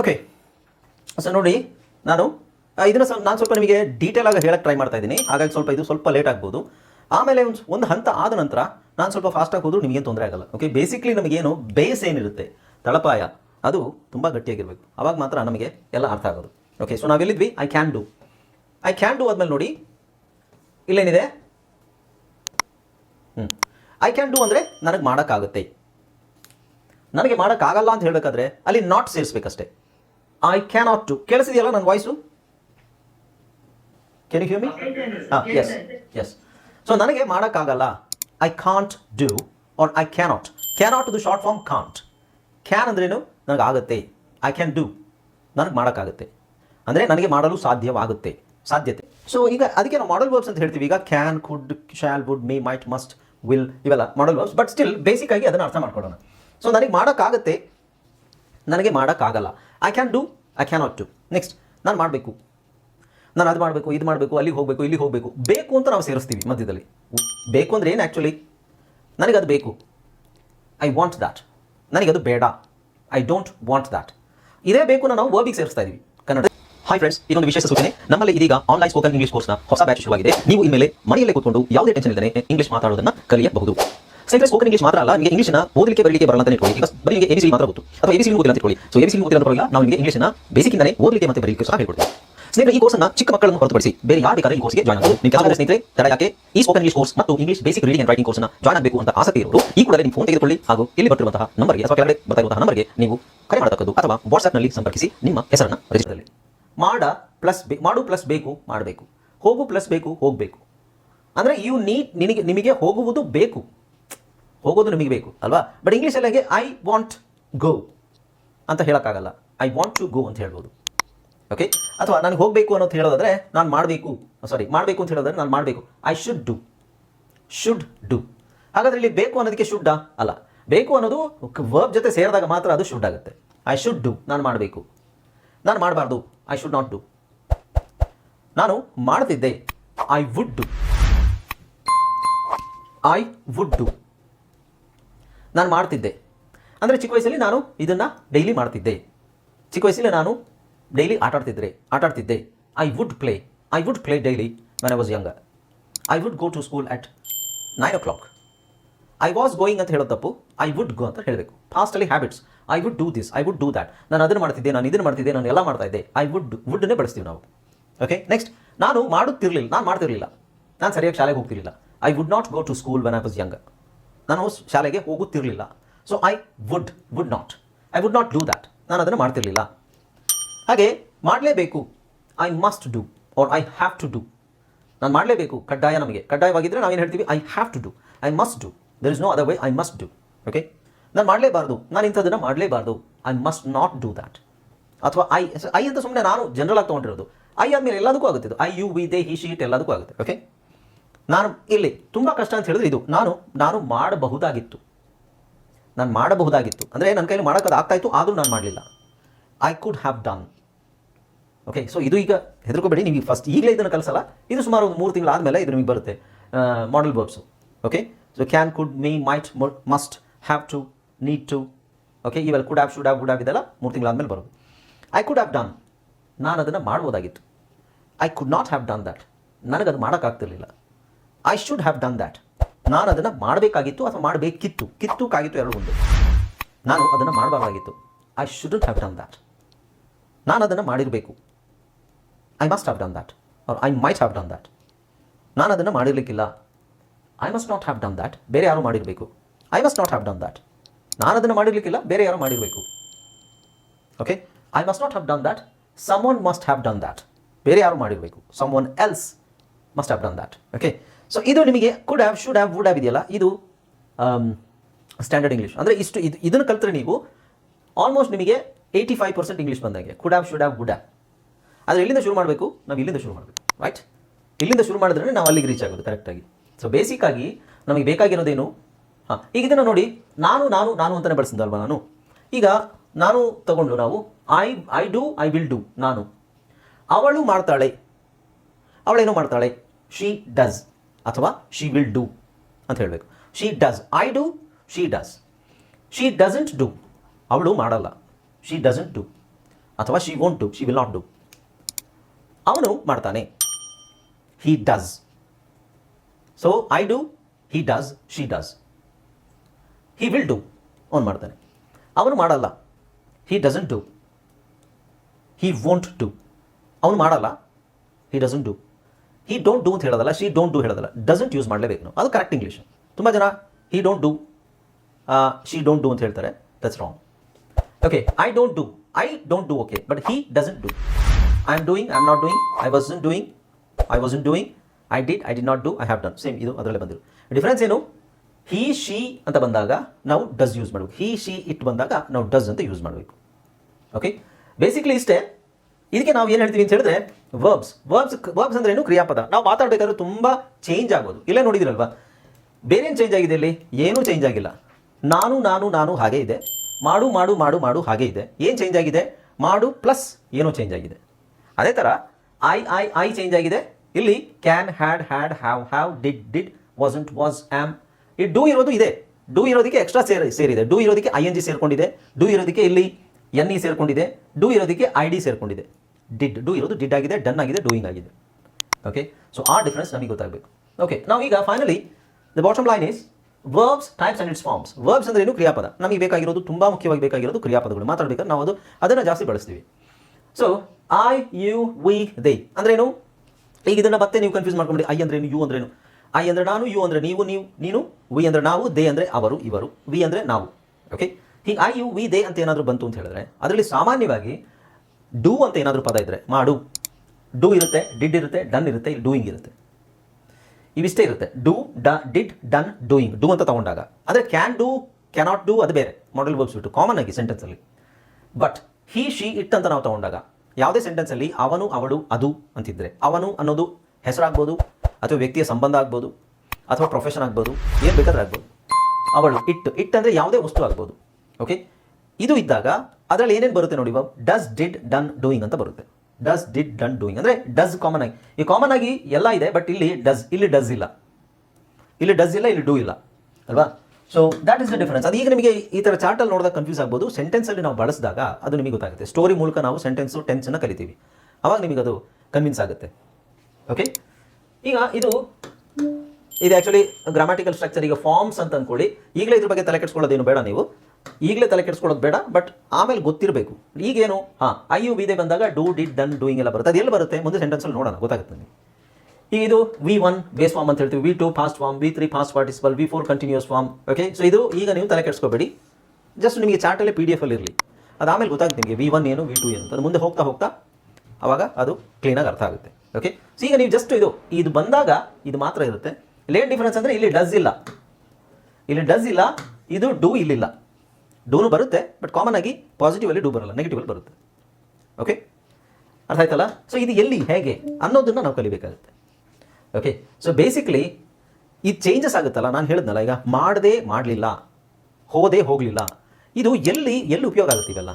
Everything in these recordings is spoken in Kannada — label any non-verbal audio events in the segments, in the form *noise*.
ಓಕೆ ಸೊ ನೋಡಿ, ನಾನು ಇದನ್ನ ಸ್ವಲ್ಪ, ನಾನು ಸ್ವಲ್ಪ ನಿಮಗೆ ಡೀಟೇಲ್ ಆಗಿ ಹೇಳಕ್ಕೆ ಟ್ರೈ ಮಾಡ್ತಾ ಇದ್ದೀನಿ. ಹಾಗಾಗಿ ಸ್ವಲ್ಪ ಇದು ಸ್ವಲ್ಪ ಲೇಟ್ ಆಗ್ಬೋದು. ಆಮೇಲೆ ಒಂದು ಒಂದು ಹಂತ ಆದ ನಂತರ ನಾನು ಸ್ವಲ್ಪ ಫಾಸ್ಟಾಗಿ ಹೋದರೂ ನಿಮಗೇನು ತೊಂದರೆ ಆಗಲ್ಲ. ಓಕೆ ಬೇಸಿಕ್ಲಿ ನಮಗೇನು ಬೇಸ್ ಏನಿರುತ್ತೆ? ತಳಪಾಯ. ಅದು ತುಂಬ ಗಟ್ಟಿಯಾಗಿರಬೇಕು. ಅವಾಗ ಮಾತ್ರ ನಮಗೆ ಎಲ್ಲ ಅರ್ಥ ಆಗೋದು. Okay so ನಾವೆಲ್ಲಿದ್ವಿ? I can do I can do ಆದ್ಮೇಲೆ ನೋಡಿ. ಇಲ್ಲೇನಿದೆ? ಹ್ಞೂ ಐ ಕ್ಯಾನ್ ಡೂ ಅಂದರೆ ನನಗೆ ಮಾಡೋಕ್ಕಾಗುತ್ತೆ. ನನಗೆ ಮಾಡೋಕ್ಕಾಗಲ್ಲ ಅಂತ ಹೇಳಬೇಕಾದ್ರೆ ಅಲ್ಲಿ ನಾಟ್ ಸೇರಿಸ್ಬೇಕಷ್ಟೇ. ಐ ಕ್ಯಾನಾಟ್ ಟು ಕೇಳಿಸಿದೆಯಲ್ಲ ನನ್ನ voice can you hear me ಹಾಂ ಎಸ್ ಎಸ್ ಸೊ ನನಗೆ ಮಾಡೋಕ್ಕಾಗಲ್ಲ. I can't do or I cannot cannot ಇದು ಶಾರ್ಟ್ ಫಾರ್ಮ್ ಕಾಂಟ್ ಕ್ಯಾನ್ ಅಂದ್ರೇನು? ನನಗೆ ಆಗುತ್ತೆ ಐ ಕ್ಯಾನ್ ಡೂ ನನಗೆ ಮಾಡೋಕ್ಕಾಗುತ್ತೆ. ಅಂದರೆ ನನಗೆ ಮಾಡಲು ಸಾಧ್ಯವಾಗುತ್ತೆ. ಸಾಧ್ಯತೆ. ಸೊ ಈಗ ಅದಕ್ಕೆ ನಾವು ಮಾಡಲ್ ವರ್ಬ್ಸ್ ಅಂತ ಹೇಳ್ತೀವಿ. ಈಗ can could shall would may might must will ಇವೆಲ್ಲ modal verbs but still basic ಆಗಿ ಅದನ್ನು ಅರ್ಥ ಮಾಡ್ಕೊಳ್ಳೋಣ. ಸೊ ನನಗೆ ಮಾಡೋಕ್ಕಾಗುತ್ತೆ. ನನಗೆ ಮಾಡೋಕ್ಕಾಗಲ್ಲ. I can do I cannot do next ನಾನು ಮಾಡಬೇಕು. ನಾನು ಅದು ಮಾಡಬೇಕು, ಇದು ಮಾಡಬೇಕು, ಅಲ್ಲಿಗೆ ಹೋಗಬೇಕು, ಇಲ್ಲಿಗೆ ಹೋಗಬೇಕು. ಬೇಕು ಅಂತ ನಾವು ಸೇರಿಸ್ತೀವಿ ಮಧ್ಯದಲ್ಲಿ. ಬೇಕು ಅಂದರೆ ಏನು ಆ್ಯಕ್ಚುಲಿ ಅದು ಬೇಕು. ಐ ವಾಂಟ್ ದ್ಯಾಟ್ ಅದು ಬೇಡ. ಐ ಡೋಂಟ್ ವಾಂಟ್ ದ್ಯಾಟ್ ಇದೇ ಬೇಕು ನಾವು ವರ್ಬಿಗೆ ಸೇರಿಸ್ತಾ ಇದ್ದೀವಿ ಕನ್ನಡ. ಹಾಯ್ ಫ್ರೆಂಡ್ಸ್ ಇದೊಂದು ವಿಶೇಷ ಸೂಚನೆ. ನಮ್ಮಲ್ಲಿ ಇದೀಗ ಆನ್ಲೈನ್ ಸ್ಪೋಕನ್ ಇಂಗ್ಲಿಷ್ ಕೋರ್ಸ್ನ ಹೊಸ ಬ್ಯಾಚ್ ಶುರುವಾಗಿದೆ. ನೀವು ಇನ್ಮೇಲೆ ಮನೆಯಲ್ಲೇ ಕೂತ್ಕೊಂಡು ಯಾವುದೇ ಟೆನ್ಷನ್ ಇಲ್ಲದೆ ಇಂಗ್ಲಿಷ್ ಮಾತಾಡೋದನ್ನ ಕಲಿಯಬಹುದು. ಸ್ನೇಹಿತರೆ ಸ್ಪೋಕನ್ ಇಂಗ್ಲಿಷ್ ಮಾತ್ರ ಅಲ್ಲ ನಿಮಗೆ ಇಂಗ್ಲಿಷ್ನ ಓದಲಿಕ್ಕೆ, ಬರಲಿಕ್ಕೆ ಬರಲ್ಲ ಅಂತ ಇಟ್ಕೊಳ್ಳಿ. ಬರೀ ನಿಮಗೆ ಎಬಿಸಿ ಮಾತ್ರ ಗೊತ್ತು. ಅಥವಾ ಎಬಿಸಿ ಓದಿಲ್ಲ ಅಂತ ಇಟ್ಕೊಳ್ಳಿ. ಸೊ ಎಬಿಸಿ ಓದಿಲ್ಲ ಅಂತ ನಾವು ನಿಮಗೆ ಇಂಗ್ಲಿಷ್ನ ಬೇಸಿಕ್ಕಿಂದಲೇ ಓದಲಿಕ್ಕೆ ಮತ್ತೆ ಬರಲಿಕ್ಕೆ ಸಹ ಹೇಳ್ಕೊಡ್ತೀವಿ. ಸ್ನೇಹಿತರೆ, ಈ ಕೋರ್ಸ್ನ ಚಿಕ್ಕ ಮಕ್ಕಳನ್ನು ಹೊರತುಪಡಿಸಿ ಬೇರೆ ಯಾರು ಬೇಕಾದ್ರೆ ಈ ಕೋರ್ಸ್ಗೆ ಜಾಯ್ನ್ ಆಗಬಹುದು ನಿಮ್ಮ ಕೆಲವು ಸ್ನೇಹಿತರೆ, ತಡ ಯಾಕೆ? ಈ ಸ್ಪೋಕನ್ ಇಂಗ್ಲಿಷ್ ಕೋರ್ಸ್ ಮತ್ತು English basic reading and writing ಕೋರ್ಸ್ನ ಜಾಯ್ನ್ ಆಗಬೇಕು ಅಂತ ಆಸಕ್ತಿ ಇರೋರು, ಈ ಕೂಡಲೇ ನಿಮ್ಮ ಫೋನ್ ತೆಗೆದುಕೊಳ್ಳಿ. ಹಾಗೂ ಇಲ್ಲಿ ಬರ್ತಿರುವಂತಹ ನಂಬರ್ಗೆ ಅಥವಾ ಕೆಳಗಡೆ ಬರ್ತಾ ಇರುವಂತಹ ನಂಬರ್ಗೆ ನೀವು ಕರೆ ಮಾಡತಕ್ಕದ್ದು ಅಥವಾ ವಾಟ್ಸ್ಆಪ್ನಲ್ಲಿ ಸಂಪರ್ಕಿಸಿ ನಿಮ್ಮ ಹೆಸರನ್ನು ರಿಜಿಸ್ಟರ್ಲಿ ಮಾಡ ಪ್ಲಸ್ ಮಾಡು ಪ್ಲಸ್ ಬೇಕು, ಮಾಡಬೇಕು. ಹೋಗು ಪ್ಲಸ್ ಬೇಕು, ಹೋಗಬೇಕು. ಅಂದರೆ ಯು ನೀಡ್ ನಿನಗೆ, ನಿಮಗೆ ಹೋಗುವುದು ಬೇಕು. ಹೋಗೋದು ನಿಮಗೆ ಬೇಕು, ಅಲ್ವಾ? ಬಟ್ ಇಂಗ್ಲೀಷಲ್ಲಿ ಹೇಗೆ ಐ ವಾಂಟ್ ಗೋ ಅಂತ ಹೇಳೋಕ್ಕಾಗಲ್ಲ. ಐ ವಾಂಟ್ ಟು ಗೋ ಅಂತ ಹೇಳ್ಬೋದು. ಓಕೆ ಅಥವಾ ನನಗೆ ಹೋಗಬೇಕು ಅನ್ನೋದು ಹೇಳೋದಾದರೆ, ನಾನು ಮಾಡಬೇಕು ಸಾರಿ ಮಾಡಬೇಕು ಅಂತ ಹೇಳೋದಾದ್ರೆ, ನಾನು ಮಾಡಬೇಕು I should do should do ಹಾಗಾದರೆ ಇಲ್ಲಿ ಬೇಕು ಅನ್ನೋದಕ್ಕೆ ಶುಡ್ಡಾ ಅಲ್ಲ, ಬೇಕು ಅನ್ನೋದು ವರ್ಬ್ ಜೊತೆ ಸೇರಿದಾಗ ಮಾತ್ರ ಅದು ಶುಡ್ ಆಗುತ್ತೆ. ಐ ಶುಡ್ ಡು ನಾನು ಮಾಡಬೇಕು, ನಾನು ಮಾಡಬಾರ್ದು ಐ ಶುಡ್ ನಾಟ್ ಡು ನಾನು ಮಾಡ್ತಿದ್ದೆ I would do I would do ನಾನು ಮಾಡ್ತಿದ್ದೆ. ಅಂದರೆ ಚಿಕ್ಕ ವಯಸ್ಸಲ್ಲಿ ನಾನು ಇದನ್ನು ಡೈಲಿ ಮಾಡ್ತಿದ್ದೆ. ಚಿಕ್ಕ ವಯಸ್ಸಲ್ಲಿ ನಾನು ಡೈಲಿ ಆಟಾಡ್ತಿದ್ದೆ ಆಟಾಡ್ತಿದ್ದೆ I would play I would play daily when I was young I would go to school at nine o'clock I was going ಅಂತ ಹೇಳೋ ತಪ್ಪು. ಐ ವುಡ್ ಗೋ ಅಂತ ಹೇಳಬೇಕು. ಫಾಸ್ಟಲ್ಲಿ habits I would do this I would do that ನಾನು ಅದನ್ನು ಮಾಡ್ತಿದ್ದೆ, ನಾನು ಇದನ್ನು ಮಾಡ್ತಿದ್ದೆ, ನಾನು ಎಲ್ಲ ಮಾಡ್ತಾ ಇದ್ದೆ. ಐ ವುಡ್ ವುಡ್ನೇ ಬಳಸ್ತೀವಿ ನಾವು. ಓಕೆ ನೆಕ್ಸ್ಟ್ ನಾನು ಮಾಡುತ್ತಿರಲಿಲ್ಲ. ನಾನು ಮಾಡ್ತಿರಲಿಲ್ಲ. ನಾನು ಸರಿಯಾಗಿ ಶಾಲೆಗೆ ಹೋಗ್ತಿರಲಿಲ್ಲ. I would not go to school when I was young ನಾನು ಶಾಲೆಗೆ ಹೋಗುತ್ತಿರಲಿಲ್ಲ. So I would would not I would not do that ನಾನು ಅದನ್ನು ಮಾಡ್ತಿರಲಿಲ್ಲ. ಹಾಗೆ ಮಾಡಲೇಬೇಕು. I must do or I have to do ನಾನು ಮಾಡಲೇಬೇಕು. ಕಡ್ಡಾಯ ನಮಗೆ. ಕಡ್ಡಾಯವಾಗಿದ್ದರೆ ನಾವೇನು ಹೇಳ್ತೀವಿ? I have to do I must do there is no other way I must do okay ನಾನು ಮಾಡಲೇಬಾರ್ದು. ನಾನು ಇಂಥದ್ದನ್ನು ಮಾಡಲೇಬಾರ್ದು. I must not do that ಅಥವಾ ಐ ಐ ಅಂತ ಸುಮ್ಮನೆ ನಾನು ಜನರಲ್ ಆಗಿ ತೊಗೊಂಡಿರೋದು. ಐ ಆದಮೇಲೆ ಎಲ್ಲದಕ್ಕೂ ಆಗುತ್ತೆ. I you we they he she ಎಲ್ಲದಕ್ಕೂ ಆಗುತ್ತೆ. ಓಕೆ ನಾನು ಇಲ್ಲಿ ತುಂಬ ಕಷ್ಟ ಅಂತ ಹೇಳಿದ್ರೆ ಇದು. ನಾನು ನಾನು ಮಾಡಬಹುದಾಗಿತ್ತು. ನಾನು ಮಾಡಬಹುದಾಗಿತ್ತು. ಅಂದರೆ ನನ್ನ ಕೈಯಲ್ಲಿ ಮಾಡೋಕ್ಕದು ಆಗ್ತಾಯಿತ್ತು ಆದರೂ ನಾನು ಮಾಡಲಿಲ್ಲ. I could have done okay so ಇದು ಈಗ ಹೆದರ್ಕೋಬೇಡಿ ನೀವು ಫಸ್ಟ್ ಈಗಲೇ ಇದನ್ನು ಕಲಿಸಲ್ಲ. ಇದು ಸುಮಾರು ಒಂದು ಮೂರು ತಿಂಗಳು ಆದಮೇಲೆ ಇದು ನಿಮಗೆ ಬರುತ್ತೆ. Modal verbs okay so can could may might must have to need to okay ಇವೆಲ್ಲ could have should have could have ಇದೆಲ್ಲ ಮೂರು ತಿಂಗಳಾದಮೇಲೆ ಬರೋದು. ಐ ಕುಡ್ ಹ್ಯಾವ್ ಡನ್ ನಾನು ಅದನ್ನು ಮಾಡ್ಬೋದಾಗಿತ್ತು. I could not have done that ನನಗದು ಮಾಡೋಕ್ಕಾಗ್ತಿರ್ಲಿಲ್ಲ I should have done that ನಾನು ಅದನ್ನು ಮಾಡಬೇಕಾಗಿತ್ತು ಅಥವಾ ಮಾಡಬೇಕಿತ್ತು. ಕಿತ್ತು ಕಾಗಿತ್ತು ಎರಡು ಒಂದು ನಾನು ಅದನ್ನು ಮಾಡಬಾರ್ದಾಗಿತ್ತು. I should have done that ನಾನು ಅದನ್ನು ಮಾಡಿರಬೇಕು. I must have done that or I might have done that ನಾನು ಅದನ್ನು ಮಾಡಿರಲಿಕ್ಕಿಲ್ಲ. I must not have done that ಬೇರೆ ಯಾರು ಮಾಡಿರಬೇಕು? I must not have done that ನಾನು ಅದನ್ನು ಮಾಡಿರಲಿಕ್ಕಿಲ್ಲ, ಬೇರೆ ಯಾರು ಮಾಡಿರಬೇಕು? Okay I must not have done that someone must have done that ಬೇರೆ ಯಾರು ಮಾಡಿರಬೇಕು? Someone else must have done that okay so ಇದು ನಿಮಗೆ could have should have would have ಇದೆಯಲ್ಲ? ಇದು ಸ್ಟ್ಯಾಂಡರ್ಡ್ ಇಂಗ್ಲೀಷ್ ಅಂದರೆ ಇಷ್ಟು ಇದು, ಇದನ್ನು ಕಲ್ತ್ರೆ ನೀವು ಆಲ್ಮೋಸ್ಟ್ ನಿಮಗೆ ಏಯ್ಟಿ ಫೈವ್ ಪರ್ಸೆಂಟ್ ಇಂಗ್ಲೀಷ್ ಬಂದಾಗೆ. Could have should have would have ಆದರೆ ಎಲ್ಲಿಂದ ಶುರು ಮಾಡಬೇಕು? ನಾವು ಇಲ್ಲಿಂದ ಶುರು ಮಾಡಬೇಕು ರೈಟ್ ಇಲ್ಲಿಂದ ಶುರು ಮಾಡಿದ್ರೆ ನಾವು ಅಲ್ಲಿಗೆ ರೀಚ್ ಆಗೋದು ಕರೆಕ್ಟಾಗಿ ಸೊ ಬೇಸಿಕ್ಕಾಗಿ ನಮಗೆ ಬೇಕಾಗಿರೋದೇನು? ಹಾಂ, ಈಗ ಇದನ್ನು ನೋಡಿ, ನಾನು ನಾನು ನಾನು ಅಂತಲೇ ಬಳಸಿದ್ದಲ್ವಾ ನಾನು? ಈಗ ನಾನು ತಗೊಂಡು ನಾವು I I do I will do ನಾನು. ಅವಳು ಮಾಡ್ತಾಳೆ. ಅವಳೇನೋ ಮಾಡ್ತಾಳೆ? ಶಿ ಡಸ್ ಅಥವಾ ಶಿ ವಿಲ್ ಡೂ ಅಂತ ಹೇಳಬೇಕು. She does I do she does she doesn't do ಅವಳು ಮಾಡಲ್ಲ. ಶಿ ಡಸಂಟ್ ಡೂ ಅಥವಾ she won't do she will not do ಅವನು ಮಾಡ್ತಾನೆ. He does so I do he does she does he will do ಅವನು ಮಾಡ್ತಾನೆ. ಅವನು ಮಾಡಲ್ಲ. He doesn't do he won't do ಅವನು ಮಾಡಲ್ಲ. He doesn't do he don't do ಅಂತ ಹೇಳೋದಲ್ಲ ಶಿ ಡೋಂಟ್ ಡೂ ಹೇಳೋದಲ್ಲ. ಡಸಂಟ್ ಯೂಸ್ ಮಾಡಲೇಬೇಕು ನಾವು. ಅದು ಕರೆಕ್ಟ್ ಇಂಗ್ಲೀಷ್ ತುಂಬ ಜನ he don't do she don't do ಅಂತ ಹೇಳ್ತಾರೆ. That's wrong okay I don't do I don't do okay but he doesn't do I am doing I am not doing I wasn't doing I wasn't doing I did I did not do I have done same ಇದು ಅದರಲ್ಲೇ ಬಂದಿರು ಡಿಫ್ರೆನ್ಸ್ ಏನು? ಹಿ ಶಿ ಅಂತ ಬಂದಾಗ ನಾವು ಡಸ್ ಯೂಸ್ ಮಾಡಬೇಕು. ಹಿ ಶಿ ಇಟ್ ಬಂದಾಗ ನಾವು ಡಸ್ ಅಂತ ಯೂಸ್ ಮಾಡಬೇಕು. ಓಕೆ ಬೇಸಿಕ್ಲಿ ಇಷ್ಟೇ. ಇದಕ್ಕೆ ನಾವು ಏನು ಹೇಳ್ತೀವಿ ಅಂತ ಹೇಳಿದ್ರೆ ವರ್ಬ್ಸ್ ವರ್ಬ್ಸ್ ವರ್ಬ್ಸ್ ಅಂದ್ರೆ ಏನು? ಕ್ರಿಯಾಪದ. ನಾವು ಮಾತಾಡಬೇಕಾದ್ರೆ ತುಂಬ ಚೇಂಜ್ ಆಗೋದು. ಇಲ್ಲೇ ನೋಡಿದಿರಲ್ವಾ? ಬೇರೇನು ಚೇಂಜ್ ಆಗಿದೆ ಇಲ್ಲಿ? ಏನೂ ಚೇಂಜ್ ಆಗಿಲ್ಲ. ನಾನು ನಾನು ನಾನು ಹಾಗೆ ಇದೆ. ಮಾಡು ಮಾಡು ಮಾಡು ಮಾಡು ಹಾಗೆ ಇದೆ. ಏನು ಚೇಂಜ್ ಆಗಿದೆ? ಮಾಡು ಪ್ಲಸ್ ಏನೋ ಚೇಂಜ್ ಆಗಿದೆ. ಅದೇ ಥರ ಐ ಐ ಐ ಚೇಂಜ್ ಆಗಿದೆ. ಇಲ್ಲಿ can had had have have did did wasn't was am ಈ ಡೂ ಇರೋದು ಇದೆ. ಡೂ ಇರೋದಕ್ಕೆ ಎಕ್ಸ್ಟ್ರಾ ಸೇರ್, ಸೇರಿದೆ. ಡೂ ಇರೋದಕ್ಕೆ ಐ ಎನ್ ಜಿ ಸೇರ್ಕೊಂಡಿದೆ. ಡೂ ಇರೋದಕ್ಕೆ ಇಲ್ಲಿ ಎನ್ ಇ ಸೇರ್ಕೊಂಡಿದೆ? ಡೂ ಇರೋದಕ್ಕೆ ಐ ಡಿ ಸೇರ್ಕೊಂಡಿದೆ. ಡಿಡ್, ಡೂ ಇರೋದು ಡಿಡ್ ಆಗಿದೆ, ಡನ್ ಆಗಿದೆ, ಡೂಯಿಂಗ್ ಆಗಿದೆ. ಓಕೆ ಸೊ ಆ ಡಿಫ್ರೆನ್ಸ್ ನಮಗೆ ಗೊತ್ತಾಗಬೇಕು. ಓಕೆ ನಾವು ಈಗ finally the bottom line is verbs types and its forms verbs ಅಂದ್ರೆ ಏನು? ಕ್ರಿಯಾಪದ. ನಮಗೆ ಬೇಕಾಗಿರೋದು, ತುಂಬ ಮುಖ್ಯವಾಗಿ ಬೇಕಾಗಿರೋದು ಕ್ರಿಯಾಪದಗಳು. ಮಾತಾಡಬೇಕಾದ್ರೆ ನಾವು ಅದು, ಅದನ್ನು ಜಾಸ್ತಿ ಬಳಸ್ತೀವಿ. So I you we they ಅಂದ್ರೇನು ಈಗ ಇದನ್ನು ಮತ್ತೆ ನೀವು ಕನ್ಫ್ಯೂಸ್ ಮಾಡ್ಕೊಂಬಿಡಿ. ಐ ಅಂದ್ರೇನು ಯು ಅಂದ್ರೇನು ಐ ಅಂದ್ರೆ ನಾನು ಯು ಅಂದ್ರೆ ನೀವು ನೀವು, ನೀನು ವಿ ಅಂದ್ರೆ ನಾವು ದೇ ಅಂದ್ರೆ ಅವರು, ಇವರು ವಿ ಅಂದ್ರೆ ನಾವು. ಓಕೆ ಹೀಗೆ ಐ ಯು ವಿ, ದೇ ಅಂತ ಏನಾದರೂ ಬಂತು ಅಂತ ಹೇಳಿದ್ರೆ, ಅದರಲ್ಲಿ ಸಾಮಾನ್ಯವಾಗಿ ಡೂ ಅಂತ ಏನಾದರೂ ಪದ ಇದ್ದರೆ ಮಾಡು. ಡೂ ಇರುತ್ತೆ, ಡಿಡ್ ಇರುತ್ತೆ, ಡನ್ ಇರುತ್ತೆ, ಇಲ್ಲಿ ಡೂಯಿಂಗ್ ಇರುತ್ತೆ. ಇವಿಷ್ಟೇ ಇರುತ್ತೆ. ಡೂ, ಡ, ಡಿಡ್, ಡನ್, ಡೂಯಿಂಗ್. ಡೂ ಅಂತ ತಗೊಂಡಾಗ. ಅಂದರೆ ಕ್ಯಾನ್ ಡೂ, ಕ್ಯಾನಾಟ್ ಡೂ, ಅದು ಬೇರೆ. ಮಾಡಲ್ ವರ್ಬ್ಸ್ ಬಿಟ್ಟು ಕಾಮನ್ ಆಗಿ ಸೆಂಟೆನ್ಸಲ್ಲಿ ಬಟ್ ಹಿ ಶಿ ಇಟ್ ಅಂತ ನಾವು ತಗೊಂಡಾಗ, ಯಾವುದೇ ಸೆಂಟೆನ್ಸಲ್ಲಿ ಅವನು, ಅವಳು, ಅದು ಅಂತಿದ್ರೆ, ಅವನು ಅನ್ನೋದು ಹೆಸರಾಗ್ಬೋದು, ಅಥವಾ ವ್ಯಕ್ತಿಯ ಸಂಬಂಧ ಆಗ್ಬೋದು, ಅಥವಾ ಪ್ರೊಫೆಷನ್ ಆಗ್ಬೋದು, ಏನು ಬೇಕಾದ್ರೆ ಆಗ್ಬೋದು. ಅವಳು ಇಟ್ ಇಟ್ ಅಂದರೆ ಯಾವುದೇ ವಸ್ತು ಆಗ್ಬೋದು. ಓಕೆ ಇದು ಇದ್ದಾಗ ಅದರಲ್ಲಿ ಏನೇನು ಬರುತ್ತೆ ನೋಡಿ Bob does did done doing ಅಂತ ಬರುತ್ತೆ. ಡಸ್ ಡಿಡ್ ಡನ್ ಡೂಯಿಂಗ್ ಅಂದರೆ ಡಸ್ ಕಾಮನ್ ಆಗಿ. ಈ ಕಾಮನ್ ಆಗಿ ಎಲ್ಲ ಇದೆ ಬಟ್ ಇಲ್ಲಿ ಡಸ್ ಇಲ್ಲಿ ಡಸ್ ಇಲ್ಲ. ಇಲ್ಲಿ ಡಸ್ ಇಲ್ಲ, ಇಲ್ಲಿ ಡೂ ಇಲ್ಲ. ಅಲ್ವಾ? So that is the difference ಅದು ಈಗ ನಿಮಗೆ ಈ ಥರ ಚಾರ್ಟಲ್ಲಿ ನೋಡಿದಾಗ ಕನ್ಫ್ಯೂಸ್ ಆಗ್ಬೋದು. ಸೆಂಟೆನ್ಸಲ್ಲಿ ನಾವು ಬಳಸಿದಾಗ ಅದು ನಿಮಗೆ ಗೊತ್ತಾಗುತ್ತೆ. ಸ್ಟೋರಿ ಮೂಲಕ ನಾವು ಸೆಂಟೆನ್ಸು ಟೆನ್ಸನ್ನು ಕಲಿತೀವಿ. ಅವಾಗ ನಿಮಗೆ ಅದು ಕನ್ವಿನ್ಸ್ ಆಗುತ್ತೆ. ಓಕೆ ಈಗ ಇದು ಇದು ಆ್ಯಕ್ಚುಲಿ ಗ್ರಾಮ್ಯಾಟಿಕಲ್ ಸ್ಟ್ರಕ್ಚರ್ ಈಗ ಫಾರ್ಮ್ಸ್ ಅಂತ ಅಂದ್ಕೊಳ್ಳಿ ಈಗಲೇ ಇದ್ರ ಬಗ್ಗೆ ತಲೆ ಕೆಡಿಸ್ಕೊಳ್ಳೋದೇನು ಬೇಡ ನೀವು. ಈಗಲೇ ತಲೆ ಕೆಡಿಸ್ಕೊಳ್ಳೋದು ಬೇಡ ಬಟ್ ಆಮೇಲೆ ಗೊತ್ತಿರಬೇಕು. ಈಗೇನು? ಹಾಂ ಐ ಯು ಬಿದೆ ಬಂದಾಗ ಡೂ ಡಿಡ್ ಡನ್ ಡೂಯಿಂಗ್ ಎಲ್ಲ ಬರುತ್ತೆ. ಅದು ಎಲ್ಲಿ ಬರುತ್ತೆ? ಮುಂದೆ ಸೆಂಟೆನ್ಸಲ್ಲಿ ನೋಡೋಣ, ಗೊತ್ತಾಗುತ್ತೆ ನಿಮಗೆ. ಈಗ ಇದು ವಿ ಒನ್ ಬೇಸ್ ಫಾರ್ಮ್ ಅಂತ ಹೇಳ್ತೀವಿ. V two past form V three past participle V four continuous form okay so ಇದು ಈಗ ನೀವು ತಲೆ ಕೆಡಿಸ್ಕೋಬೇಡಿ. ಜಸ್ಟ್ ನಿಮಗೆ ಚಾರ್ಟಲ್ಲೇ ಪಿ ಡಿ ಎಫ್ ಅಲ್ಲಿ ಇರಲಿ. ಅದು ಆಮೇಲೆ ಗೊತ್ತಾಗುತ್ತೆ ನಿಮಗೆ ವಿ ಒನ್ ಏನು ವಿ ಟು ಏನು ಅದು ಮುಂದೆ ಹೋಗ್ತಾ ಹೋಗ್ತಾ ಅವಾಗ ಅದು ಕ್ಲೀನಾಗಿ ಅರ್ಥ ಆಗುತ್ತೆ. ಓಕೆ ಸೊ ಈಗ ನೀವು ಜಸ್ಟ್ ಇದು ಇದು ಬಂದಾಗ ಇದು ಮಾತ್ರ ಇರುತ್ತೆ. ಲೇಟ್ ಡಿಫ್ರೆನ್ಸ್ ಅಂದರೆ ಇಲ್ಲಿ ಡಸ್ ಇಲ್ಲ. ಇಲ್ಲಿ ಡಸ್ ಇಲ್ಲ, ಇದು ಡೂ ಇಲ್ಲಿಲ್ಲ. ಡೂನು ಬರುತ್ತೆ ಬಟ್ ಕಾಮನ್ ಆಗಿ ಪಾಸಿಟಿವ್ ಅಲ್ಲಿ ಡೂ ಬರಲ್ಲ ನೆಗೆಟಿವ್ ಅಲ್ಲಿ ಬರುತ್ತೆ. ಓಕೆ ಅರ್ಥ ಆಯ್ತಲ್ಲ? ಸೊ ಇದು ಎಲ್ಲಿ, ಹೇಗೆ ಅನ್ನೋದನ್ನ ನಾವು ಕಲಿಬೇಕಾಗುತ್ತೆ. ಓಕೆ ಸೊ ಬೇಸಿಕ್ಲಿ ಈ ಚೇಂಜಸ್ ಆಗುತ್ತಲ್ಲ, ನಾನು ಹೇಳಿದ್ನಲ್ಲ, ಈಗ ಮಾಡದೆ ಮಾಡಲಿಲ್ಲ, ಹೋದೆ ಹೋಗಲಿಲ್ಲ. ಇದು ಎಲ್ಲಿ ಎಲ್ಲಿ ಉಪಯೋಗ ಆಗುತ್ತೆ ಇವೆಲ್ಲ?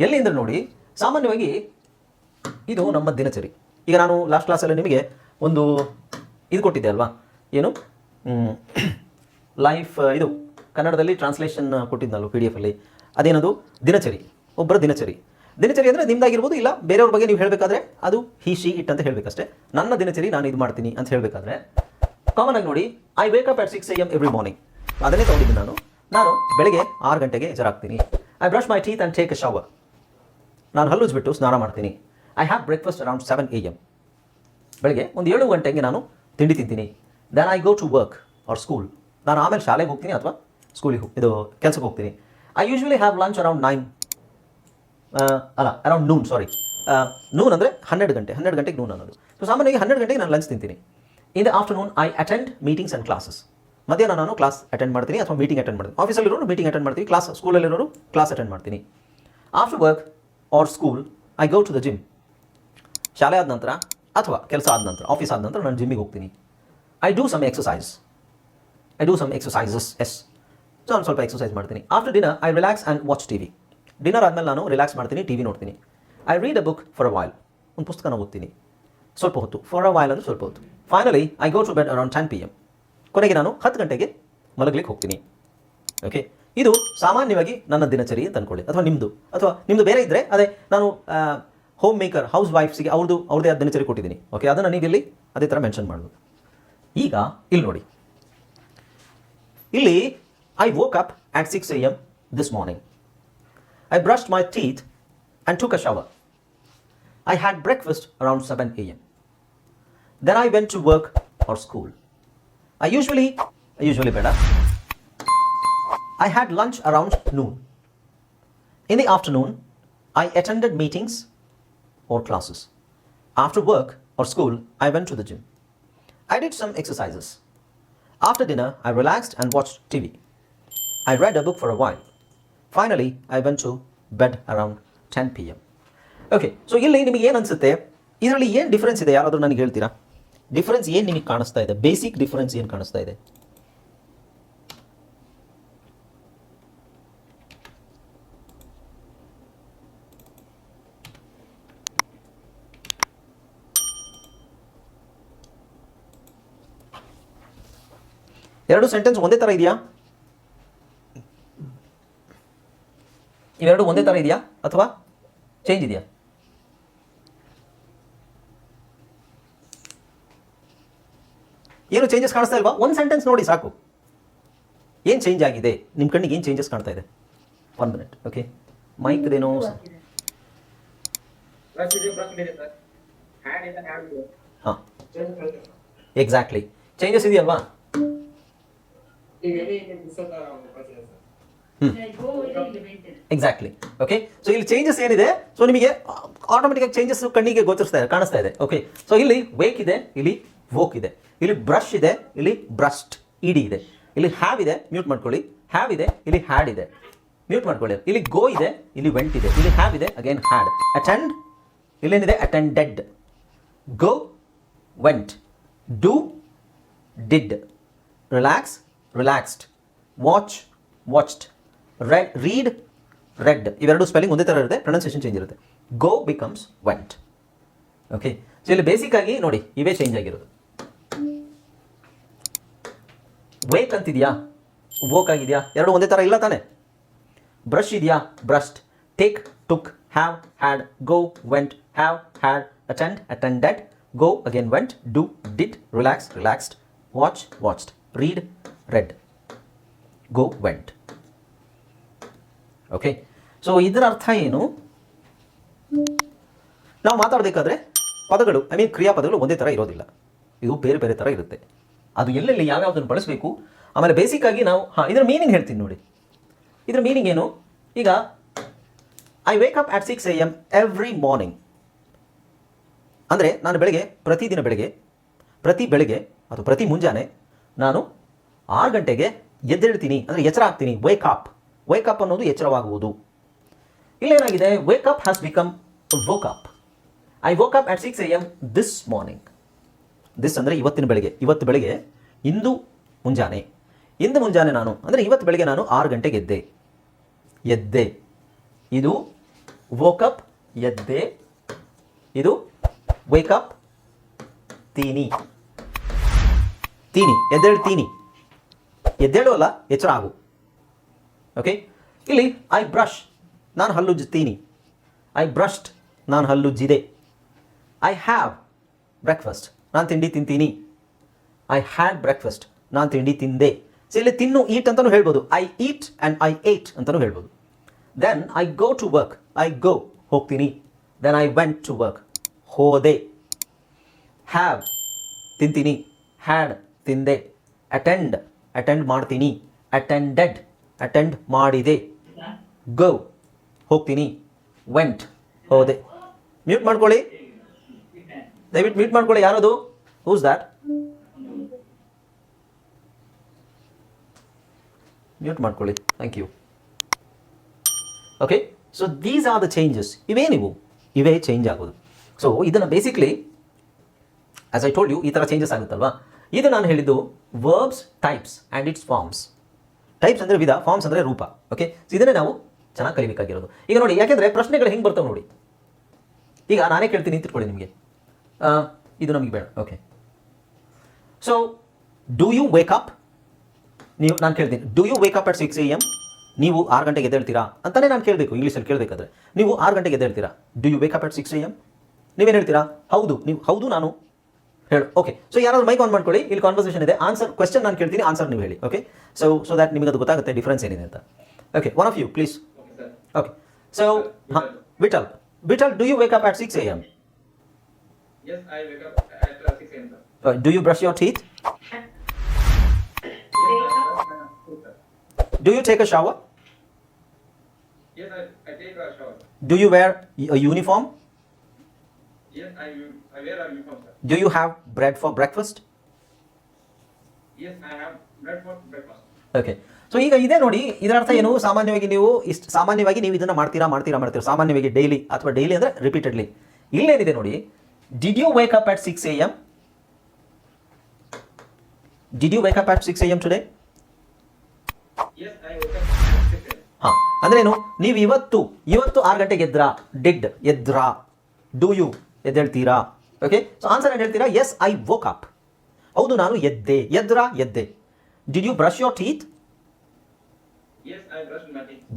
ಎಲ್ಲಿ ಅಂದ್ರೆ ನೋಡಿ, ಸಾಮಾನ್ಯವಾಗಿ ಇದು ನಮ್ಮ ದಿನಚರಿ. ಈಗ ನಾನು ಲಾಸ್ಟ್ ಕ್ಲಾಸಲ್ಲಿ ನಿಮಗೆ ಒಂದು ಇದು ಕೊಟ್ಟಿದ್ದೆ ಅಲ್ವಾ? ಏನು? ಲೈಫ್ *coughs* ಇದು. ಕನ್ನಡದಲ್ಲಿ ಟ್ರಾನ್ಸ್ಲೇಷನ್ ಕೊಟ್ಟಿದ್ನಲ್ಲ ಪಿ ಡಿ ಎಫಲ್ಲಿ ಅದೇನದು? ದಿನಚರಿ ಒಬ್ಬರ ದಿನಚರಿ. ದಿನಚರಿ ಅಂದರೆ ನಿಮ್ದಾಗಿರ್ಬೋದು, ಇಲ್ಲ ಬೇರೆಯವ್ರ ಬಗ್ಗೆ ನೀವು ಹೇಳಬೇಕಾದ್ರೆ ಅದು ಹಿ ಶಿ ಇಟ್ ಅಂತ ಹೇಳಬೇಕಷ್ಟೇ. ನನ್ನ ದಿನಚರಿ ನಾನು ಇದು ಮಾಡ್ತೀನಿ ಅಂತ ಹೇಳಬೇಕಾದ್ರೆ ಕಾಮನ್ ಆಗಿ ನೋಡಿ I wake up at six A M every morning ಅದನ್ನೇ ತೊಗೊಂಡಿದ್ದೆ ನಾನು. ನಾನು ಬೆಳಗ್ಗೆ ಆರು ಗಂಟೆಗೆ ಎಜರಾಗ್ತೀನಿ I brush my teeth and take a shower ನಾನು ಹಲ್ಲುಜ್ಬಿಟ್ಟು ಸ್ನಾನ ಮಾಡ್ತೀನಿ. I have breakfast around seven A M ಬೆಳಗ್ಗೆ ಒಂದು ಏಳು ಗಂಟೆಗೆ ನಾನು ತಿಂಡಿ ತಿಂತೀನಿ. Then I go to work or school ನಾನು ಆಮೇಲೆ ಶಾಲೆಗೆ ಹೋಗ್ತೀನಿ ಅಥವಾ ಸ್ಕೂಲಿಗೆ ಹೋಗಿ ಇದು ಕೆಲಸಕ್ಕೆ ಹೋಗ್ತೀನಿ. I usually have lunch around nine ಅಲ್ಲ ಅರೌಂಡ್ ನೂನ್ ಸಾರಿ ನೂನ್ ಅಂದರೆ ಹನ್ನೆರಡು ಗಂಟೆ, ಹನ್ನೆರಡು ಗಂಟೆಗೆ ನೂನ್ ಅನ್ನೋದು. ಸೊ ಸಾಮಾನ್ಯವಾಗಿ ಹನ್ನೆರಡು ಗಂಟೆಗೆ ನಾನು ಲಂಚ್ ತಿಂತೀನಿ. In the afternoon I attend meetings and classes ಮಧ್ಯಾಹ್ನ ನಾನು ಕ್ಲಾಸ್ ಅಟೆಂಡ್ ಮಾಡ್ತೀನಿ ಅಥವಾ ಮೀಟಿಂಗ್ ಅಟೆಂಡ್ ಮಾಡ್ತೀನಿ. ಆಫೀಸಲ್ಲಿರೋರು ಮೀಟಿಂಗ್ ಅಟೆಂಡ್ ಮಾಡ್ತೀನಿ ಕ್ಲಾಸ್ ಸ್ಕೂಲಲ್ಲಿರೋರು ಕ್ಲಾಸ್ ಅಟೆಂಡ್ ಮಾಡ್ತೀನಿ. After work or school I go to the gym ಶಾಲೆ ಆದ ನಂತರ ಅಥವಾ ಕೆಲಸ ಆದ ನಂತರ ಆಫೀಸ್ ಆದ ನಂತರ ನಾನು ಜಿಮ್ಮಿಗೆ ಹೋಗ್ತೀನಿ. I do some exercise I do some exercises yes so ನಾನು ಸ್ವಲ್ಪ ಎಕ್ಸಸೈಸ್ ಮಾಡ್ತೀನಿ. After dinner I relax and watch T V dinner ಆದಮೇಲೆ ನಾನು ರಿಲ್ಯಾಕ್ಸ್ ಮಾಡ್ತೀನಿ ಟಿ ವಿ ನೋಡ್ತೀನಿ. I read a book for a while ಒಂದು ಪುಸ್ತಕನ ಓದ್ತೀನಿ. ಸ್ವಲ್ಪ ಹೊತ್ತು. ಫಾರ್ ಅ ವೈಲ್ ಅಂದರೆ ಸ್ವಲ್ಪ ಹೊತ್ತು. Finally I go to bed around ten P M ಕೊನೆಗೆ ನಾನು ಹತ್ತು ಗಂಟೆಗೆ ಮಲಗಲಿಕ್ಕೆ ಹೋಗ್ತೀನಿ. ಓಕೆ ಇದು ಸಾಮಾನ್ಯವಾಗಿ ನನ್ನ ದಿನಚರಿ ಅಂತ ಅಂದ್ಕೊಳ್ಳಿ ಅಥವಾ ನಿಮ್ಮದು ಅಥವಾ ನಿಮ್ಮದು ಬೇರೆ ಇದ್ದರೆ ಅದೇ ನಾನು ಹೋಮ್ ಮೇಕರ್ ಹೌಸ್ ವೈಫ್ಸಿಗೆ ಅವ್ರದ್ದು ಅವ್ರದೇ ಆದ ದಿನಚರಿ ಕೊಟ್ಟಿದ್ದೀನಿ. ಓಕೆ ಅದನ್ನು ನೀವು ಇಲ್ಲಿ ಅದೇ ಥರ ಮೆನ್ಷನ್ ಮಾಡ್ಬೋದು. ಈಗ, ಇಲ್ಲಿ ನೋಡಿ. ಇಲ್ಲಿ I woke up at 6 a.m. this morning. I brushed my teeth and took a shower. I had breakfast around 7 a.m. Then I went to work or school. I usually, usually better, I had lunch around noon. In the afternoon, I attended meetings or classes. After work or school, I went to the gym. I did some exercises. After dinner, I relaxed and watched TV. I read a book for a while. Finally, I went to bed around 10 p.m. Okay so ಇಲ್ಲಿ ನಿಮಗೆ ಏನು ಅನಿಸುತ್ತೆ? ಇದರಲ್ಲಿ ಏನು ಡಿಫ್ರೆನ್ಸ್ ಇದೆ? ಯಾರಾದರೂ ನನಗೆ ಹೇಳ್ತೀರಾ? ಡಿಫ್ರೆನ್ಸ್ ಏನು ನಿಮಗೆ ಕಾಣಿಸ್ತಾ ಇದೆ? ಬೇಸಿಕ್ ಡಿಫ್ರೆನ್ಸ್ ಏನು ಕಾಣಿಸ್ತಾ ಇದೆ? ಎರಡು ಸೆಂಟೆನ್ಸ್ ಒಂದೇ ಥರ ಇದೆಯಾ? ಇವೆರಡು ಒಂದೇ ಥರ ಇದೆಯಾ? ಅಥವಾ ಚೇಂಜ್ ಇದೆಯಾ? ಏನು ಚೇಂಜಸ್ ಕಾಣಿಸ್ತಾ ಇಲ್ವಾ? ಒಂದು ಸೆಂಟೆನ್ಸ್ ನೋಡಿ ಸಾಕು. ಏನು ಚೇಂಜ್ ಆಗಿದೆ? ನಿಮ್ಮ ಕಣ್ಣಿಗೆ ಏನು ಚೇಂಜಸ್ ಕಾಣ್ತಾ ಇದೆ? ಒನ್ ಮಿನಿಟ್ ಓಕೆ ಹ್ಯಾಂಡ್ ಇದೆ ಹಾಂ. ಎಕ್ಸಾಕ್ಟ್ಲಿ ಚೇಂಜಸ್ ಇದೆಯಲ್ವಾ? ಎಕ್ಸಾಕ್ಟ್ಲಿ ಓಕೆ ಸೊ ಇಲ್ಲಿ ಚೇಂಜಸ್ ಏನಿದೆ? ಸೊ ನಿಮಗೆ ಆಟೋಮೆಟಿಕ್ ಚೇಂಜಸ್ ಕಣ್ಣಿಗೆ ಗೋಚರಿಸ್ತಾ ಇದೆ, ಕಾಣಿಸ್ತಾ ಇದೆ. ಓಕೆ ಸೊ ಇಲ್ಲಿ ವೇಕ್ ಇದೆ, ಇಲ್ಲಿ ವೋಕ್ ಇದೆ. ಇಲ್ಲಿ ಬ್ರಷ್ ಇದೆ, ಇಲ್ಲಿ ಬ್ರಸ್ಟ್ ಇಡಿ ಇದೆ. ಇಲ್ಲಿ ಹ್ಯಾವ್ ಇದೆ ಮ್ಯೂಟ್ ಮಾಡ್ಕೊಳ್ಳಿ. ಹ್ಯಾವ್ ಇದೆ, ಇಲ್ಲಿ ಹ್ಯಾಡ್ ಇದೆ. ಮ್ಯೂಟ್ ಮಾಡ್ಕೊಳ್ಳಿ. ಇಲ್ಲಿ ಗೋ ಇದೆ, ಇಲ್ಲಿ ವೆಂಟ್ ಇದೆ. ಇಲ್ಲಿ ಹ್ಯಾವ್ ಇದೆ again had attend ಇಲ್ಲೇನಿದೆ? Attended go went do did relax relaxed watch watched read read read ಇವೆರಡು ಸ್ಪೆಲ್ಲಿಂಗ್ ಒಂದೇ ಥರ ಇರುತ್ತೆ ಪ್ರೊನೌನ್ಸಿಯೇಷನ್ ಚೇಂಜ್ ಇರುತ್ತೆ. Go becomes went okay so ಇಲ್ಲಿ ಬೇಸಿಕ್ ಆಗಿ ನೋಡಿ, ಇವೇ ಚೇಂಜ್ ಆಗಿರೋದು. ವೇಕ್ ಅಂತಿದೆಯಾ? ವೋಕ್ ಆಗಿದೆಯಾ? ಎರಡು ಒಂದೇ ಥರ ಇಲ್ಲ ತಾನೆ. ಬ್ರಷ್ ಇದೆಯಾ? Brushed take took have had go went have had attend attended go again went do did relax relaxed watch watched read read go went okay so ಇದರ ಅರ್ಥ ಏನು? ನಾವು ಮಾತಾಡಬೇಕಾದ್ರೆ ಪದಗಳು ಐ ಮೀನ್ ಕ್ರಿಯಾಪದಗಳು ಒಂದೇ ಥರ ಇರೋದಿಲ್ಲ. ಇದು ಬೇರೆ ಬೇರೆ ಥರ ಇರುತ್ತೆ. ಅದು ಎಲ್ಲೆಲ್ಲಿ ಯಾವ್ಯಾವುದನ್ನು ಬಳಸಬೇಕು? ಆಮೇಲೆ ಬೇಸಿಕ್ ಆಗಿ ನಾವು, ಹಾಂ, ಇದರ ಮೀನಿಂಗ್ ಹೇಳ್ತೀನಿ ನೋಡಿ. ಇದರ ಮೀನಿಂಗ್ ಏನು? ಈಗ I wake up at six A M every morning ಅಂದರೆ ನಾನು ಬೆಳಗ್ಗೆ, ಪ್ರತಿದಿನ ಬೆಳಗ್ಗೆ, ಪ್ರತಿ ಬೆಳಗ್ಗೆ ಅಥವಾ ಪ್ರತಿ ಮುಂಜಾನೆ ನಾನು ಆರು ಗಂಟೆಗೆ ಎದ್ದೇಳ್ತೀನಿ. ಅಂದರೆ ಎಚ್ಚರ ಆಗ್ತೀನಿ. ವೇಕ್ ಅಪ್ ವೇಕ್ ಅಪ್ ಅನ್ನೋದು ಎಚ್ಚರವಾಗುವುದು. ಇಲ್ಲೇನಾಗಿದೆ? Up has become woke up I woke up at six A M this morning this ಅಂದರೆ ಇವತ್ತಿನ ಬೆಳಗ್ಗೆ. ಇವತ್ತು ಬೆಳಗ್ಗೆ, ಇಂದು ಮುಂಜಾನೆ. ಇಂದು ಮುಂಜಾನೆ ನಾನು, ಅಂದರೆ ಇವತ್ತು ಬೆಳಗ್ಗೆ ನಾನು ಆರು ಗಂಟೆಗೆ ಎದ್ದೆ. ಎದ್ದೆ. ಇದು ವೋಕಪ್ ಎದ್ದೆ. ಇದು ವೇಕಪ್ ತೀನಿ ತೀನಿ ಎದ್ದೇಳ್ತೀನಿ ಎದ್ದೇಳು ಅಲ್ಲ, ಎಚ್ಚರ ಆಗು. ಓಕೆ ಇಲ್ಲಿ ಐ ಬ್ರಷ್ ನಾನು ಹಲ್ಲುಜ್ಜುತ್ತೀನಿ ಐ ಬ್ರಷ್ಡ್ ನಾನು ಹಲ್ಲುಜ್ಜಿದೆ ಐ ಹ್ಯಾವ್ ಬ್ರೇಕ್ಫಾಸ್ಟ್ ನಾನು ತಿಂಡಿ ತಿಂತೀನಿ. ಐ ಹ್ಯಾಡ್ ಬ್ರೇಕ್ಫಾಸ್ಟ್ ನಾನು ತಿಂಡಿ ತಿಂದೆ. ಸೊ ಇಲ್ಲಿ ತಿನ್ನು ಈಟ್ ಅಂತಲೂ ಹೇಳ್ಬೋದು. I eat and I ate ಅಂತಲೂ ಹೇಳ್ಬೋದು. Then I go to work I go ಹೋಗ್ತೀನಿ. Then I went to work ಹೋದೆ. ಹ್ಯಾವ್ ತಿಂತೀನಿ. ಹ್ಯಾಡ್ ತಿಂದೆ. ಅಟೆಂಡ್ ಅಟೆಂಡ್ ಮಾಡ್ತೀನಿ. ಅಟೆಂಡೆಡ್ ಅಟೆಂಡ್ ಮಾಡಿದೆ. ಗೌ ಹೋಗ್ತೀನಿ. ವೆಂಟ್ ಹೋದೆ. ಮ್ಯೂಟ್ ಮಾಡ್ಕೊಳ್ಳಿ. ದಯವಿಟ್ಟು ಮ್ಯೂಟ್ ಮಾಡ್ಕೊಳ್ಳಿ. ಯಾರದು? ಹೂಸ್ ದ್ಯಾಟ್ ಮ್ಯೂಟ್ ಮಾಡ್ಕೊಳ್ಳಿ. Thank you okay so these are the changes ಇವೇ ನೀವು. ಇವೇ ಚೇಂಜ್ ಆಗೋದು. ಸೊ ಇದನ್ನು basically as I told you ಈ ಥರ ಚೇಂಜಸ್ ಆಗುತ್ತಲ್ವಾ? ಇದು ನಾನು ಹೇಳಿದ್ದು verbs types and its forms types ಅಂದರೆ ವಿಧ ಫಾರ್ಮ್ಸ್ ಅಂದರೆ ರೂಪ. ಓಕೆ ಸೊ ಇದನ್ನೇ ನಾವು ಚೆನ್ನಾಗಿ ಕಲಿಬೇಕಾಗಿರೋದು. ಈಗ ನೋಡಿ, ಯಾಕೆಂದರೆ ಪ್ರಶ್ನೆಗಳು ಹೆಂಗೆ ಬರ್ತವೆ ನೋಡಿ. ಈಗ ನಾನೇ ಕೇಳ್ತೀನಿ ನಿಂತಿಟ್ಕೊಳ್ಳಿ ನಿಮಗೆ. ಇದು ನಮಗೆ ಬೇಡ. Okay so do you wake up ನೀವು, ನಾನು ಕೇಳ್ತೀನಿ. Do you wake up at six A M ನೀವು ಆರು ಗಂಟೆಗೆ ಎದ್ದೇಳ್ತೀರಾ? ಅಂತಲೇ ನಾನು ಕೇಳಬೇಕು ಇಂಗ್ಲೀಷಲ್ಲಿ ಕೇಳಬೇಕಾದ್ರೆ. ನೀವು ಆರು ಗಂಟೆಗೆ ಎದ್ದೇಳ್ತೀರಾ? Do you wake up at six A M ನೀವೇನು ಹೇಳ್ತೀರಾ? ಹೌದು, ನೀವು, ಹೌದು ನಾನು ಹೇಳು ಓಕೆ ಸೊ ಯಾರಾದ್ರು ಮೈಕ್ ಆನ್ ಮಾಡ್ಕೊಳ್ಳಿ. ಇಲ್ಲಿ ಕಾನ್ವರ್ಸೇಷನ್ ಇದೆ. ಆನ್ಸರ್ ಕ್ವೆಶ್ಚನ್ ನಾನು ಕೇಳ್ತೀನಿ. ಆನ್ಸರ್ ನೀವು ಹೇಳಿ ಓಕೆ ಸೊ ಸೊ ದ್ಯಾಟ್ ನಿಮಗೆ ಅದು ಗೊತ್ತಾಗುತ್ತೆ ಡಿಫ್ರೆನ್ಸ್ ಏನಿದೆ ಅಂತ. Okay one of you please Okay, sir. Okay so ಹಾಂ Vittal Vittal do you wake up at six A M Yes, I wake up at uh, 6 a.m. sir. Do you brush your teeth Yes, I brush my teeth, sir. Do you take a shower Yes, I, I take a shower. Do you wear a uniform Yes, I, u- I wear a uniform, sir. you have bread for breakfast? Yes, I have bread for breakfast. Okay so ಈಗ ಇದೆ ನೋಡಿ ಇದರ ಅರ್ಥ ಏನು? ಸಾಮಾನ್ಯವಾಗಿ ನೀವು ಇಷ್ಟು ಸಾಮಾನ್ಯವಾಗಿ ನೀವು ಇದನ್ನು ಮಾಡ್ತೀರಾ ಮಾಡ್ತೀರಾ ಮಾಡ್ತೀರಾ. ಸಾಮಾನ್ಯವಾಗಿ ಡೈಲಿ ಅಥವಾ ಡೈಲಿ ಅಂದರೆ ರಿಪೀಟೆಡ್ಲಿ ಇಲ್ಲೇನಿದೆ ನೋಡಿ did you wake up at six A M did you wake up at six A M today Yes, I wake up at 6 a.m. ಹಾಂ. ಅಂದ್ರೇನು ನೀವು ಇವತ್ತು ಇವತ್ತು ಆರು ಗಂಟೆಗೆ ಎದ್ರಾ? ಡಿಡ್ ಎದ್ರಾ? ಡೂ ಯು ಎದ್ದೇಳ್ತೀರಾ? ಓಕೆ ಸೊ ಆನ್ಸರ್ ಏನು ಹೇಳ್ತೀರಾ? ಎಸ್ ಐ ವೋಕ್ ಅಪ್ ಹೌದು ನಾನು ಎದ್ದೆ. ಎದ್ರ? ಎದ್ದೆ. Did you brush your teeth.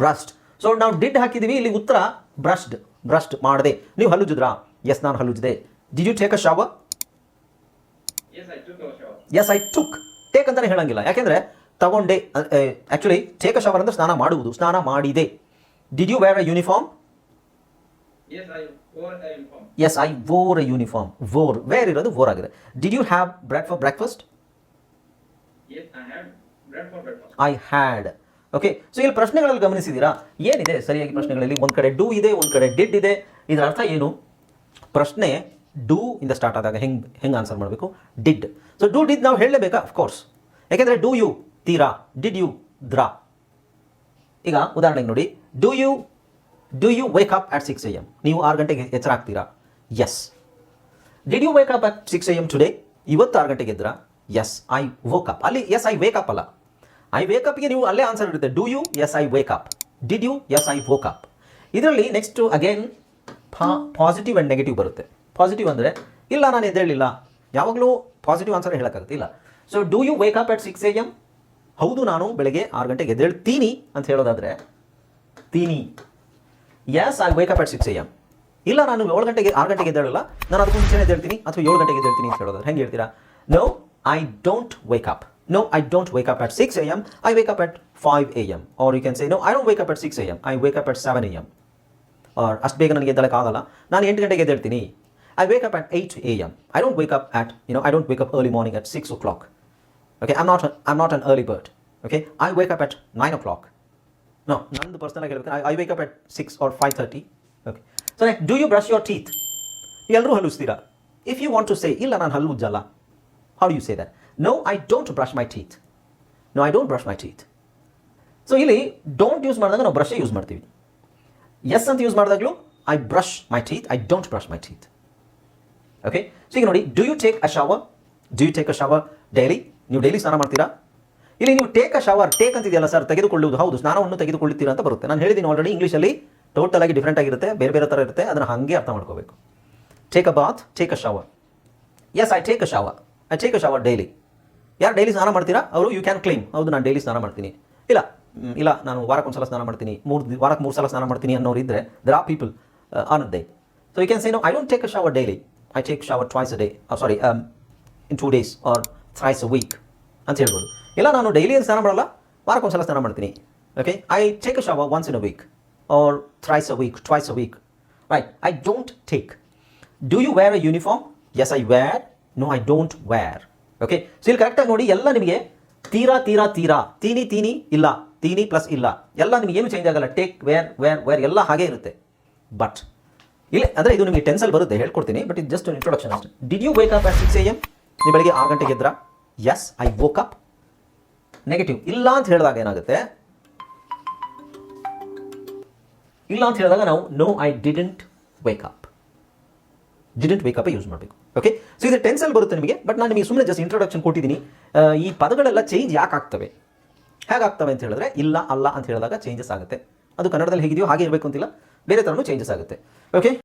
Brushed so ನಾವು ಡಿಡ್ ಹಾಕಿದ್ದೀವಿ ಇಲ್ಲಿ ಉತ್ತರ ಬ್ರಷ್ಡ್ ಬ್ರಷ್ಡ್ ಮಾಡಿದೆ. ನೀವು ಹಲ್ಲುಜಿದ್ರಾ? ಎಸ್ ನಾನು ಹಲ್ಲುಜಿದೆ. Did you take a shower. Yes I took take ಅಂತಾನೆ ಹೇಳಂಗಿಲ್ಲ. ಯಾಕೆಂದ್ರೆ ತಗೊಂಡೆ ಆಕ್ಚುಲಿ ಟೇಕ್ ಅ ಶವರ್ ಅಂದ್ರೆ ಸ್ನಾನ ಮಾಡುವುದು ಸ್ನಾನ ಮಾಡಿದೆ. Did you wear a uniform Yes, I wore a uniform. Yes I wore a uniform wore wear ಇರೋದು ವೋರ್ ಆಗಿದೆ did you have bread for breakfast Yes, I had bread for breakfast. I had okay so ಇಲ್ಲಿ ಪ್ರಶ್ನೆಗಳಲ್ಲಿ ಗಮನಿಸಿದ್ದೀರಾ? ಏನಿದೆ? ಸರಿಯಾಗಿ ಪ್ರಶ್ನೆಗಳಲ್ಲಿ ಒಂದು ಕಡೆ ಡೂ ಇದೆ ಒಂದು ಕಡೆ ಡಿಡ್ ಇದೆ. ಇದರ ಅರ್ಥ ಏನು? ಪ್ರಶ್ನೆ ಡೂ ಇಂದ ಸ್ಟಾರ್ಟ್ ಆದಾಗ ಹೆಂಗೆ ಹೆಂಗೆ ಆನ್ಸರ್ ಮಾಡಬೇಕು? ಡಿಡ್ ಸೊ ಡೂ ಡಿಡ್ ನಾವು ಹೇಳಲೇಬೇಕಾ? ಅಫ್ಕೋರ್ಸ್ ಯಾಕೆಂದರೆ ಡೂ ಯು ತೀರಾ. ಡಿಡ್ ಯು ದ್ರಾ. ಈಗ ಉದಾಹರಣೆಗೆ ನೋಡಿ. Do you do you wake up at six A M ನೀವು ಆರು ಗಂಟೆಗೆ ಎಚ್ಚರಾಗ್ತೀರಾ yes did you wake up at six A M today ಇವತ್ತು ಆರು ಗಂಟೆಗೆ ಎದ್ರಾ ಎಸ್ ಐ ವೋಕ್ ಅಪ್ ಅಲ್ಲಿ ಎಸ್ ಐ ವೇಕ್ ಅಪ್ ಅಲ್ಲ. ಐ ವೇಕ್ ಅಪ್ಗೆ ನೀವು ಅಲ್ಲೇ ಆನ್ಸರ್ ಇರುತ್ತೆ. Do you yes I wake up did you yes I woke up ಇದರಲ್ಲಿ next again positive and negative ಬರುತ್ತೆ. ಪಾಸಿಟಿವ್ ಅಂದರೆ, ಇಲ್ಲ, ನಾನು ಎದ್ದೇಳಿಲ್ಲ ಯಾವಾಗಲೂ positive answer ಹೇಳೋಕ್ಕಾಗುತ್ತಿಲ್ಲ so do you wake up at six A M ಹೌದು, ನಾನು ಬೆಳಗ್ಗೆ ಆರು ಗಂಟೆಗೆ ಎದ್ದೇಳ್ತೀನಿ ಅಂತ ಹೇಳೋದಾದರೆ, ತೀನಿ. Yes I wake up at six A M ಇಲ್ಲ, ನಾನು ಏಳು ಗಂಟೆಗೆ, ಆರು ಗಂಟೆಗೆ ಎದ್ದೇಳಲ್ಲ. ನಾನು ಅದಕ್ಕೂ ಮುಂಚೆನೇ ಎದ್ದೇಳ್ತೀನಿ, ಅಥವಾ ಏಳು ಗಂಟೆಗೆ ಎದ್ದೇಳ್ತೀನಿ ಅಂತ ಹೇಳೋದು ಹೆಂಗೆ ಹೇಳ್ತೀರಾ? No I don't wake up no I don't wake up at six A M I wake up at five A M or you can say no I don't wake up at six A M I wake up at seven A M or ಅಷ್ಟು ಬೇಗ ನನಗೆ ಎದ್ದೇಳಕ್ಕಾಗಲ್ಲ ನಾನು ಎಂಟು ಗಂಟೆಗೆ ಎದ್ದೇಳ್ತೀನಿ. I wake up at eight A M I don't wake up at you know I don't wake up early morning at six o'clock okay I not I not an early bird okay I wake up at nine o'clock no ನಂದು ಪರ್ಸನಲ್ ಹೇಳ್ಬೇಕು I wake up at six or five thirty okay so next do you brush your teeth ಎಲ್ಲರೂ ಹಲ್ಲುಸ್ತೀರಾ? If you want to say ಇಲ್ಲ, ನಾನು ಹಲ್ಲು ಉಜ್ಜಲ್ಲ how you say that no I don't brush my teeth no I don't brush my teeth so ಇಲ್ಲಿ ಡೋಂಟ್ ಯೂಸ್ ಮಾಡಿದಾಗ ನಾವು ಬ್ರಷೇ ಯೂಸ್ ಮಾಡ್ತೀವಿ. ಎಸ್ ಅಂತ use ಮಾಡಿದಾಗಲೂ I brush my teeth I don't brush my teeth okay so ಈಗ ನೋಡಿ do you take a shower do you take a shower daily ನೀವು ಡೈಲಿ ಸ್ನಾನ ಮಾಡ್ತೀರಾ? ಇಲ್ಲಿ ನೀವು ಟೇಕ್ ಅ ಶವರ್ ಟೇಕ್ ಅಂತಿದೆಯಲ್ಲ ಸರ್ ತೆಗೆದುಕೊಳ್ಳುವುದು. ಹೌದು, ಸ್ನಾನವನ್ನು ತೆಗೆದುಕೊಳ್ಳುತ್ತೀರಾ ಅಂತ ಬರುತ್ತೆ. ನಾನು ಹೇಳಿದ್ದೀನಿ ಆಲ್ರೆಡಿ ಇಂಗ್ಲೀಷಲ್ಲಿ ಟೋಟಲ್ ಆಗಿ ಡಿಫ್ರೆಂಟ್ ಆಗಿರುತ್ತೆ, ಬೇರೆ ಬೇರೆ ಥರ ಇರುತ್ತೆ, ಅದನ್ನು ಹಾಗೆ ಅರ್ಥ ಮಾಡ್ಕೋಬೇಕು. Take a bath take a shower yes I take a shower I take a shower daily ಯಾರು ಡೈಲಿ ಸ್ನಾನ ಮಾಡ್ತೀರಾ? ಅವರು ಯು ಕ್ಯಾನ್ ಕ್ಲೇಮ್ ಹೌದು, ನಾನು ಡೈಲಿ ಸ್ನಾನ ಮಾಡ್ತೀನಿ. ಇಲ್ಲ ಇಲ್ಲ, ನಾನು ವಾರಕ್ಕೊಂದು ಸಲ ಸ್ನಾನ ಮಾಡ್ತೀನಿ. ಮೂರು ವಾರಕ್ಕೆ ಮೂರು ಸಲ ಸ್ನಾನ ಮಾಡ್ತೀನಿ ಅನ್ನೋರು ಇದ್ದರೆ there are people on day so you can say no I don't take a shower daily I take shower twice a day sorry in two days or thrice a week ಅಂತ ಹೇಳ್ಬೋದು. ಇಲ್ಲ, ನಾನು ಡೈಲಿ ಸ್ನಾನ ಮಾಡಲ್ಲ? ವಾರಕ್ಕೊಂದ್ಸಲ ಸ್ನಾನ ಮಾಡ್ತೀನಿ. Okay I take a shower once in a week or thrice a week twice a week right I don't take do you wear a uniform yes I wear no I don't wear okay so ಇಲ್ಲಿ ಕರೆಕ್ಟಾಗಿ ನೋಡಿ, ಎಲ್ಲ ನಿಮಗೆ ತೀರಾ ತೀರಾ ತೀರಾ, ತೀನಿ ತೀನಿ ಇಲ್ಲ, ತೀನಿ ಪ್ಲಸ್ ಇಲ್ಲ. ಎಲ್ಲ ನಿಮಗೆ ಏನು ಚೇಂಜ್ ಆಗಲ್ಲ. ಟೇಕ್ ವೇರ್ ವೇರ್ ವೇರ್ ಎಲ್ಲ ಹಾಗೆ ಇರುತ್ತೆ. ಬಟ್ ಇಲ್ಲ ಅಂದರೆ ಇದು ನಿಮಗೆ ಟೆನ್ಸಲ್ಲಿ ಬರುತ್ತೆ, ಹೇಳ್ಕೊಡ್ತೀನಿ. ಬಟ್ ಇದು ಜಸ್ಟ್ ಇಂಟ್ರೊಡಕ್ಷನ್ ಅಷ್ಟೇ. Did you wake up at six A M ನೀವು ಬೆಳಿಗ್ಗೆ ಆರು ಗಂಟೆಗೆ ಎದ್ರಾ? Yes I woke up negative ಇಲ್ಲ ಅಂತ ಹೇಳಿದಾಗ ಏನಾಗುತ್ತೆ? ಇಲ್ಲ ಅಂತ ಹೇಳಿದಾಗ ನಾವು no I didn't wake up didn't wake up use ಮಾಡಬೇಕು. ಓಕೆ ಸೊ ಇದು ಟೆನ್ಸಲ್ಲಿ ಬರುತ್ತೆ ನಿಮಗೆ ಬಟ್ ನಾನು ನಿಮಗೆ ಸುಮ್ಮನೆ ಜಸ್ಟ್ ಇಂಟ್ರೊಡಕ್ಷನ್ ಕೊಟ್ಟಿದ್ದೀನಿ. ಈ ಪದಗಳೆಲ್ಲ ಚೇಂಜ್ ಯಾಕೆ ಆಗ್ತವೆ? ಹೇಗಾಗ್ತವೆ ಅಂತ ಹೇಳಿದ್ರೆ, ಇಲ್ಲ, ಅಲ್ಲ ಅಂತ ಹೇಳಿದಾಗ ಚೇಂಜಸ್ ಆಗುತ್ತೆ. ಅದು ಕನ್ನಡದಲ್ಲಿ ಹೇಗಿದೆಯೋ ಹಾಗೆ ಇರಬೇಕು ಅಂತಿಲ್ಲ. ಬೇರೆ ಥರನೂ ಚೇಂಜಸ್ ಆಗುತ್ತೆ. ಓಕೆ